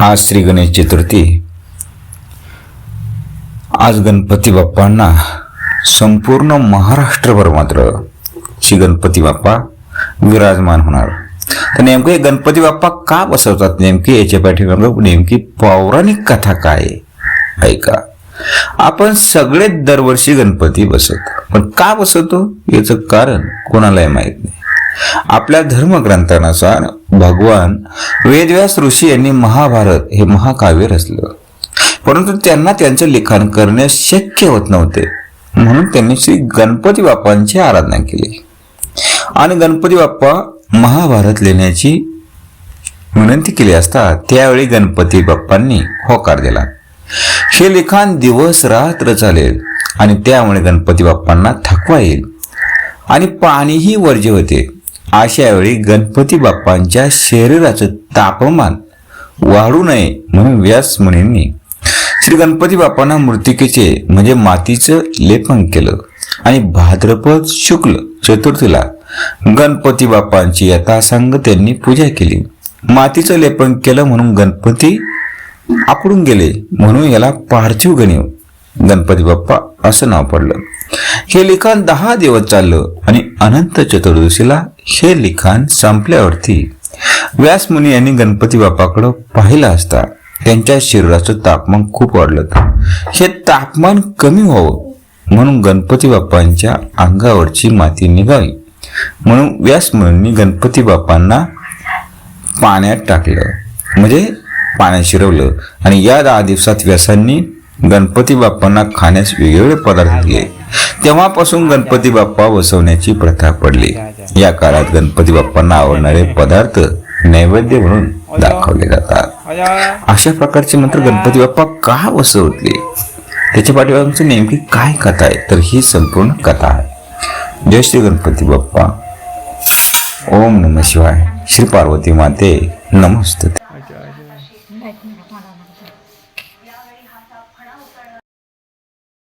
आज श्री गणेश चतुर्थी आज गणपती बाप्पांना संपूर्ण महाराष्ट्रभर मात्र श्री गणपती बाप्पा विराजमान होणार. तर नेमकं हे गणपती बाप्पा का बसवतात? नेमकी याच्या पाठीमागं नेमकी पौराणिक कथा काय आहे? ऐका आपण सगळे दरवर्षी गणपती बसवतो. पण का बसवतो? याचं कारण कोणालाही माहीत नाही. आपल्या धर्मग्रंथानुसार भगवान वेदव्यास ऋषी यांनी महाभारत हे महाकाव्य रचलं. परंतु त्यांना त्यांचं लिखाण करणे शक्य होत नव्हते. म्हणून त्यांनी श्री गणपती बाप्पांची आराधना केली. आणि गणपती बाप्पा महाभारत लिहिण्याची विनंती केली असता त्यावेळी गणपती बाप्पांनी होकार दिला. हे लिखाण दिवस रात्र चालेल आणि त्यामुळे गणपती बाप्पांना थकवा येईल. आणि पाणीही वर्ज्य होते. अशा वेळी गणपती बाप्पांच्या शरीराचं तापमान वाढू नये म्हणून व्यास मुनींनी श्री गणपती बाप्पांना मृतिकेचे म्हणजे मातीचं लेपन केलं आणि भाद्रपद शुक्ल चतुर्थीला गणपती बाप्पांची यथासांग त्यांनी पूजा केली. मातीचं लेपन केलं म्हणून गणपती आकडून गेले म्हणून याला पार्थिव गणीव. गणपती बाप्पा असं नाव पडलं. हे लिखाण दहा दिवस चाललं आणि अनंत चतुर्दशीला हे लिखाण संपल्यावरती व्यासमुनी यांनी गणपती बाप्पाकडं पाहिलं असता त्यांच्या शरीराचं तापमान खूप वाढलं होतं. हे तापमान कमी व्हावं म्हणून गणपती बाप्पांच्या अंगावरची माती निघावी म्हणून व्यासमुनींनी गणपती बाप्पांना पाण्यात टाकलं. म्हणजे पाण्यात शिरवलं. आणि या दहा दिवसात व्यासांनी गणपती बाप्पांना खाण्यास वेगवेगळे पदार्थ दिले. तेव्हापासून गणपती बाप्पा बसवण्याची प्रथा पडली. या काळात गणपती बाप्पांना आवडणारे पदार्थ नैवेद्य म्हणून दाखवले जातात. अशा प्रकारचे मंत्र गणपती बाप्पा का बसवतले त्याच्या पाठीमागची नेमकी काय कथा आहे? तर ही संपूर्ण कथा आहे. जय श्री गणपती बाप्पा. ओम नम शिवाय. श्री पार्वती माते नमस्ते.